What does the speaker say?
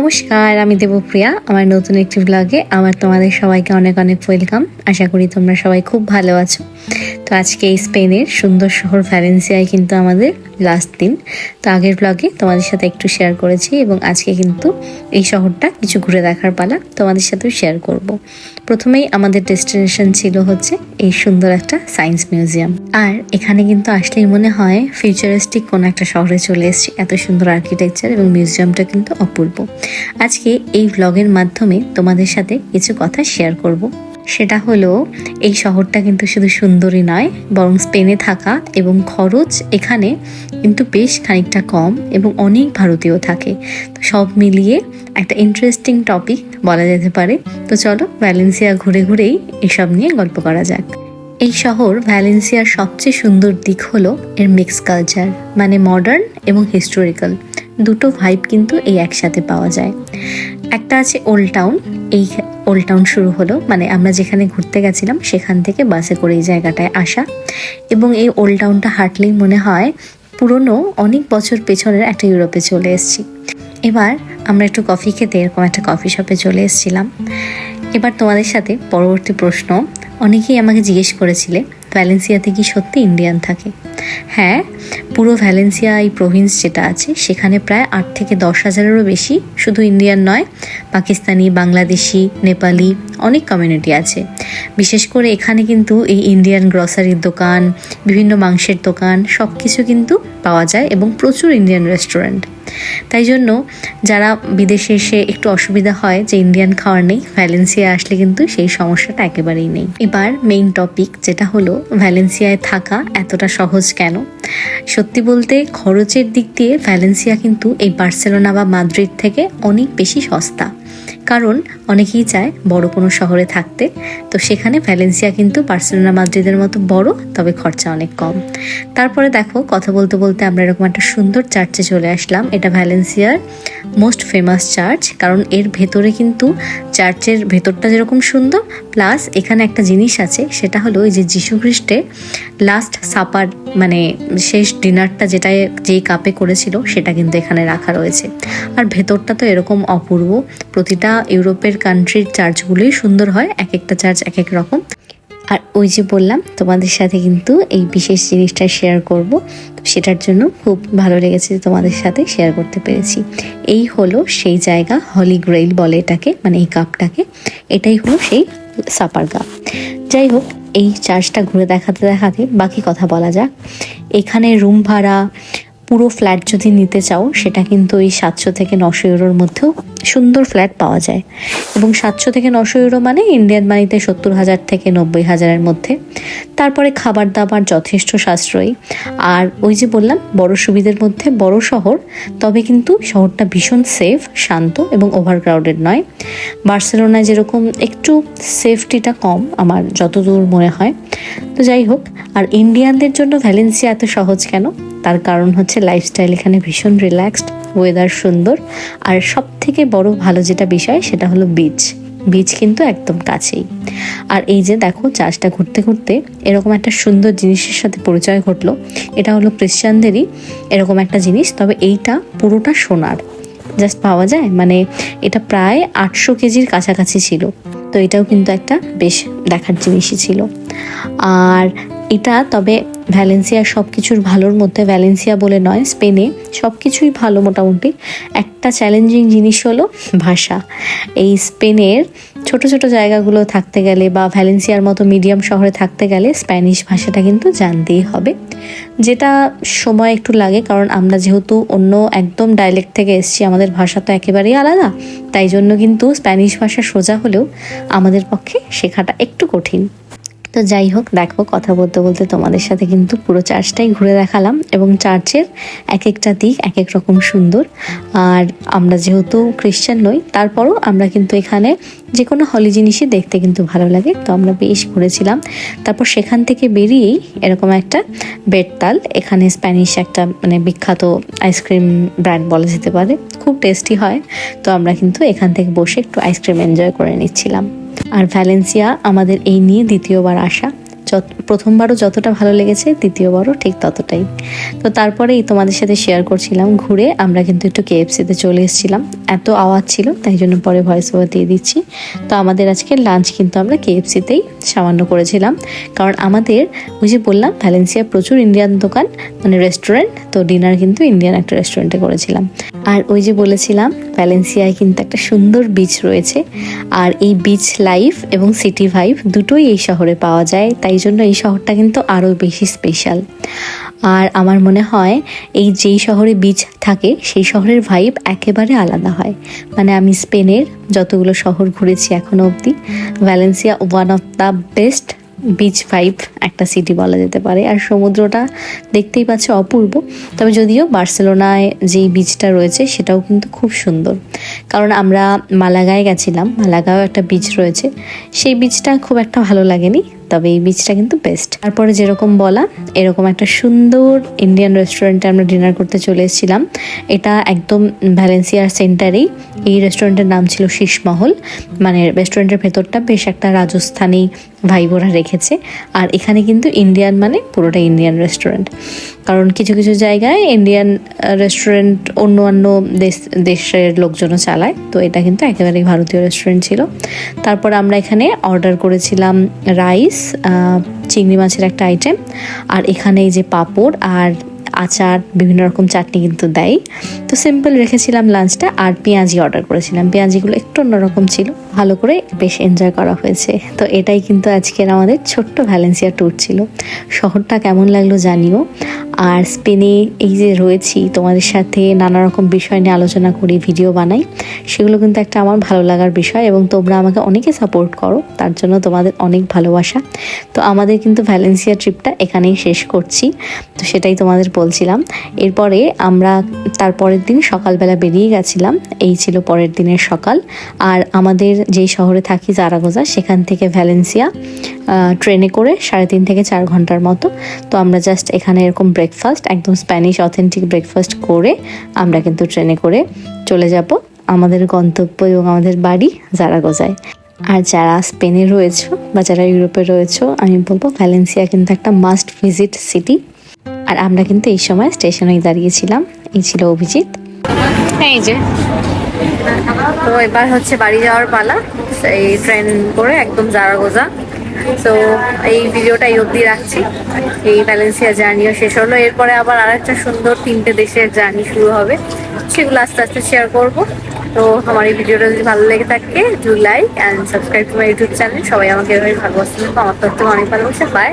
নমস্কার, আমি দেবপ্রিয়া, আমার নতুন একটি ব্লগে আমার তোমাদের সবাইকে অনেক অনেক ওয়েলকাম আশা করি তোমরা সবাই খুব ভালো আছো। তো আজকে এই স্পেনের সুন্দর শহর ভ্যালেন্সিয়ায় কিন্তু আমাদের লাস্ট দিন। তো আগের ব্লগে তোমাদের সাথে একটু শেয়ার করেছি এবং আজকে কিন্তু এই শহরটা কিছু ঘুরে দেখার পালা তোমাদের সাথেও শেয়ার করব। প্রথমেই আমাদের ডেস্টিনেশন ছিল হচ্ছে এই সুন্দর একটা সায়েন্স মিউজিয়াম আর এখানে কিন্তু আসলেই মনে হয় ফিউচারিস্টিক কোনো একটা শহরে চলে এসেছি। এত সুন্দর আর্কিটেকচার এবং মিউজিয়ামটা কিন্তু অপূর্ব। আজকে এই ব্লগের মাধ্যমে তোমাদের সাথে কিছু কথা শেয়ার করব। সেটা হলো, এই শহরটা কিন্তু শুধু সুন্দরই নয়, বরং স্পেনে থাকা এবং খরচ এখানে কিন্তু বেশ খানিকটা কম এবং অনেক ভারতীয় থাকে। তো সব মিলিয়ে একটা ইন্টারেস্টিং টপিক বলা যেতে পারে। তো চলো ভ্যালেন্সিয়া ঘুরে ঘুরেই এসব নিয়ে গল্প করা যাক। এই শহর ভ্যালেন্সিয়ার সবচেয়ে সুন্দর দিক হলো এর মিক্স কালচার মানে মডার্ন এবং হিস্টোরিক্যাল দুটো ভাইব কিন্তু এই একসাথে পাওয়া যায়। একটা আছে ওল্ড টাউন এই ওল্ড টাউন শুরু হলো মানে আমরা যেখানে ঘুরতে গেছিলাম সেখান থেকে বাসে করে এই জায়গাটায় আসা। এবং এই ওল্ড টাউনটা হাঁটলেই মনে হয় পুরনো, অনেক বছর পেছনের একটা ইউরোপে চলে এসেছি। এবার আমরা একটু কফি খেতে এরকম একটা কফি শপে চলে এসেছিলাম। এবার তোমাদের সাথে পরবর্তী প্রশ্ন, অনেকেই আমাকে জিজ্ঞেস করেছিলে ভ্যালেন্সিয়াতে কি সত্যি ইন্ডিয়ান থাকে? হ্যাঁ পুরো ভ্যালেন্সিয়া এই প্রভিন্স যেটা আছে, সেখানে প্রায় আট থেকে দশ হাজারেরও বেশি শুধু ইন্ডিয়ান নয়, পাকিস্তানি, বাংলাদেশি, নেপালি অনেক কমিউনিটি আছে। বিশেষ করে এখানে কিন্তু এই ইন্ডিয়ান গ্রসারির দোকান, বিভিন্ন মাংসের দোকান সব কিছু কিন্তু পাওয়া যায় এবং প্রচুর ইন্ডিয়ান রেস্টুরেন্ট তাই জন্য যারা বিদেশে এসে একটু অসুবিধা হয় যে ইন্ডিয়ান খাওয়ার নেই ভ্যালেন্সিয়া আসলে কিন্তু সেই সমস্যাটা একেবারেই নেই। এবার মেইন টপিক যেটা হলো ভ্যালেন্সিয়ায় থাকা এতটা সহজ কেন? সত্যি বলতে খরচের দিক দিয়ে ভ্যালেন্সিয়া কিন্তু এই বার্সেলোনা বা মাদ্রিদ থেকে অনেক বেশি সস্তা। কারণ অনেকেই চায় বড় কোনো শহরে থাকতে। তো সেখানে ভ্যালেন্সিয়া কিন্তু বার্সেলোনা মাদ্রিদের মতো বড়, তবে খরচা অনেক কম। তারপরে দেখো, কথা বলতে বলতে আমরা এরকম একটা সুন্দর চার্চে চলে আসলাম। এটা ভ্যালেন্সিয়ার মোস্ট ফেমাস চার্চ কারণ এর ভেতরে কিন্তু চার্চের ভেতরটা যেরকম সুন্দর প্লাস এখানে একটা জিনিস আছে, সেটা হলো এই যে যীশু খ্রিস্টের লাস্ট সাপার মানে শেষ ডিনারটা যেটা যেই কাপে করেছিল, সেটা কিন্তু এখানে রাখা রয়েছে। আর ভেতরটা তো এরকম অপূর্ব, প্রতিটা ইউরোপের কান্ট্রির চার্চগুলোই সুন্দর হয় এক একটা চার্চ এক এক রকম। আর ওই যে বললাম, তোমাদের সাথে কিন্তু এই বিশেষ জিনিসটা শেয়ার করব। সেটার জন্য খুব ভালো লেগেছে তোমাদের সাথে শেয়ার করতে পেরেছি। এই হলো সেই জায়গা হলি গ্রেইল বলে এটাকে মানে এই কাপটাকে এটাই হলো সেই সাপার কাপ যাই হোক, এই চার্চটা ঘুরে দেখাতে দেখাতে বাকি কথা বলা যাক। এখানে রুম ভাড়া পুরো ফ্ল্যাট যদি নিতে চাও, সেটা কিন্তু ওই সাতশো থেকে নশো ইউরোর মধ্যেও সুন্দর ফ্ল্যাট পাওয়া যায়। এবং সাতশো থেকে নশো ইউরো মানে ইন্ডিয়ান মানিতে সত্তর হাজার থেকে নব্বই হাজারের মধ্যে। তারপরে খাবার দাবার যথেষ্ট সাশ্রয়ী। আর ওই যে বললাম, বড় সুবিধের মধ্যে বড় শহর, তবে কিন্তু শহরটা ভীষণ সেফ শান্ত এবং ওভারক্রাউডেড নয়। বার্সেলোনায় যেরকম একটু সেফটিটা কম, আমার যতদূর মনে হয়। তো যাই হোক, আর ইন্ডিয়ানদের জন্য ভ্যালেন্সিয়া এত সহজ কেন? তার কারণ হচ্ছে লাইফস্টাইল এখানে ভীষণ রিল্যাক্সড ওয়েদার সুন্দর, আর সব থেকে বড় ভালো যেটা বিষয় সেটা হলো বিচ বিচ কিন্তু একদম কাছেই। আর এই যে দেখো, চাষটা ঘুরতে ঘুরতে এরকম একটা সুন্দর জিনিসের সাথে পরিচয় ঘটলো। এটা হলো ক্রিশ্চানদেরই এরকম একটা জিনিস, তবে এইটা পুরোটা সোনার। জাস্ট পাওয়া যায়? মানে এটা প্রায় আটশো কেজির কাছাকাছি ছিল। তো এটাও কিন্তু একটা বেশ দেখার জিনিসই ছিল। আর এটা তবে ভ্যালেন্সিয়া সব কিছুর ভালোর মধ্যে ভ্যালেন্সিয়া বলে নয় স্পেনে সব কিছুই ভালো মোটামুটি। একটা চ্যালেঞ্জিং জিনিস হলো ভাষা। এই স্পেনের ছোট ছোট জায়গাগুলো থাকতে গেলে বা ভ্যালেন্সিয়ার মতো মিডিয়াম শহরে থাকতে গেলে স্প্যানিশ ভাষাটা কিন্তু জানতেই হবে। যেটা সময় একটু লাগে, কারণ আমরা যেহেতু অন্য একদম ডাইলেক্ট থেকে এসেছি, আমাদের ভাষা তো একেবারেই আলাদা। তাই জন্য কিন্তু স্প্যানিশ ভাষা সোজা হলেও আমাদের পক্ষে শেখাটা একটু কঠিন। তো যাই হোক, দেখো, কথা বলতে বলতে তোমাদের সাথে কিন্তু পুরো চার্চটাই ঘুরে দেখালাম এবং চার্চের এক একটা দিক এক এক রকম সুন্দর। আর আমরা যেহেতু খ্রিশ্চান নই, তারপরও আমরা কিন্তু এখানে যে কোনো হলি জিনিসই দেখতে কিন্তু ভালো লাগে। তো আমরা বেশ ঘুরেছিলাম। তারপর সেখান থেকে বেরিয়েই এরকম একটা বেডতাল এখানে স্প্যানিশ একটা মানে বিখ্যাত আইসক্রিম ব্র্যান্ড বলা যেতে পারে। খুব টেস্টি হয়। তো আমরা কিন্তু এখান থেকে বসে একটু আইসক্রিম এনজয় করে নিচ্ছিলাম। আর ভ্যালেন্সিয়া আমাদের এই নিয়ে দ্বিতীয়বার আসা। যত, প্রথমবারও যতটা ভালো লেগেছে, দ্বিতীয়বারও ঠিক ততটাই। তো তারপরেই তোমাদের সাথে শেয়ার করছিলাম, ঘুরে আমরা কিন্তু একটু কেএফসিতে চলে এসেছিলাম। এত আওয়াজ ছিল, তাই জন্য পরে ভয়েস ওভার দিয়ে দিচ্ছি। তো আমাদের আজকে লাঞ্চ কিন্তু আমরা কেএফসিতেই সামান্য করেছিলাম। কারণ আমাদের, ওই যে বললাম ভ্যালেন্সিয়া প্রচুর ইন্ডিয়ান দোকান মানে রেস্টুরেন্ট তো ডিনার কিন্তু ইন্ডিয়ান একটা রেস্টুরেন্টে করেছিলাম। আর ওই যে বলেছিলাম ভ্যালেন্সিয়ায় কিন্তু একটা সুন্দর বিচ রয়েছে। আর এই বিচ লাইফ এবং সিটি ভাইব দুটোই এই শহরে পাওয়া যায়। তাই জন্য এই শহরটা কিন্তু আরও বেশি স্পেশাল আর আমার মনে হয়, এই যেই শহরে বিচ থাকে, সেই শহরের ভাইব একেবারে আলাদা হয়। মানে আমি স্পেনের যতগুলো শহর ঘুরেছি এখনও অবধি Valencia one of the best beach vibe একটা সিটি বলা যেতে পারে। আর সমুদ্রটা দেখতেই পাচ্ছে অপূর্ব। তবে যদিও বার্সেলোনায় যেই বিচটা রয়েছে, সেটাও কিন্তু খুব সুন্দর। কারণ আমরা মালাগায় গেছিলাম, মালাগাও একটা বিচ রয়েছে। সেই বিচটা খুব একটা ভালো লাগেনি, তবে এই বিচটা কিন্তু বেস্ট তারপরে যেরকম বলা, এরকম একটা সুন্দর ইন্ডিয়ান রেস্টুরেন্টে আমরা ডিনার করতে চলে এসেছিলাম। এটা একদম ভ্যালেন্সিয়ার সেন্টারেই এই রেস্টুরেন্টের নাম ছিল শীষমহল মানে রেস্টুরেন্টের ভেতরটা বেশ একটা রাজস্থানী ভাইবোরা রেখেছে। আর এখানে কিন্তু ইন্ডিয়ান মানে পুরোটা ইন্ডিয়ান রেস্টুরেন্ট কারণ কিছু কিছু জায়গায় ইন্ডিয়ান রেস্টুরেন্ট অন্য অন্য দেশ, দেশের লোকজনও চালায়। তো এটা কিন্তু একেবারেই ভারতীয় রেস্টুরেন্ট ছিল। তারপর আমরা এখানে অর্ডার করেছিলাম রাইস চিংড়ি মাছের একটা আইটেম আর এখানে এই যে পাঁপড় আর আচার, বিভিন্ন রকম চাটনি কিন্তু দেয়। তো সিম্পল রেখেছিলাম লাঞ্চটা আর পেঁয়াজি অর্ডার করেছিলাম। পেঁয়াজিগুলো একটু অন্যরকম ছিল, ভালো করে বেশ এনজয় করা হয়েছে। তো এটাই কিন্তু আজকের আমাদের ছোট্ট ভ্যালেন্সিয়া ট্যুর ছিল। শহরটা কেমন লাগল জানিও। আর স্পেনে এই যে রয়েছি, তোমাদের সাথে নানা রকম বিষয় নিয়ে আলোচনা করি ভিডিও বানাই, সেগুলো কিন্তু একটা আমার ভালো লাগার বিষয় এবং তোমরা আমাকে অনেকে সাপোর্ট করো, তার জন্য তোমাদের অনেক ভালোবাসা। তো আমাদের কিন্তু ভ্যালেন্সিয়া ট্রিপটা এখানেই শেষ করছি, তো সেটাই তোমাদের বলছিলাম। এরপরে আমরা তার পরের দিন সকালবেলা বেরিয়ে গেছিলাম, এই ছিল পরের দিনের সকাল। আর আমাদের যেই শহরে থাকি জারাগোজা সেখান থেকে ভ্যালেন্সিয়া ট্রেনে করে সাড়ে তিন থেকে চার ঘণ্টার মতো। তো আমরা জাস্ট এখানে এরকম ব্রেকফাস্ট একদম স্প্যানিশ অথেন্টিক ব্রেকফাস্ট করে আমরা কিন্তু ট্রেনে করে চলে যাব আমাদের গন্তব্য এবং আমাদের বাড়ি জারাগোজায়। আর যারা স্পেনে রয়েছে বা যারা ইউরোপে রয়েছে, আমি বলব ভ্যালেন্সিয়া কিন্তু একটা মাস্ট ভিজিট সিটি আর আমরা কিন্তু এই সময় স্টেশনেই দাঁড়িয়েছিলাম, এই ছিল অভিজিৎ। এই যে। তো এবার হচ্ছে বাড়ি যাওয়ার পালা, এই ট্রেন করে একদম জারাগোজা। তো এই ভিডিওটা এই অবধি রাখছি। এই ভ্যালেন্সিয়া জার্নিও শেষ হলো। এরপরে আবার আর একটা সুন্দর তিনটে দেশের জার্নি শুরু হবে। সেগুলো আস্তে আস্তে শেয়ার করব। তো, আমার এই ভিডিওটা যদি ভালো লেগে থাকে do like and subscribe to my YouTube channel সবাই আমাকে এভাবে ভালোবাসতে আমার তো অনেক ভালোবাসে। বাই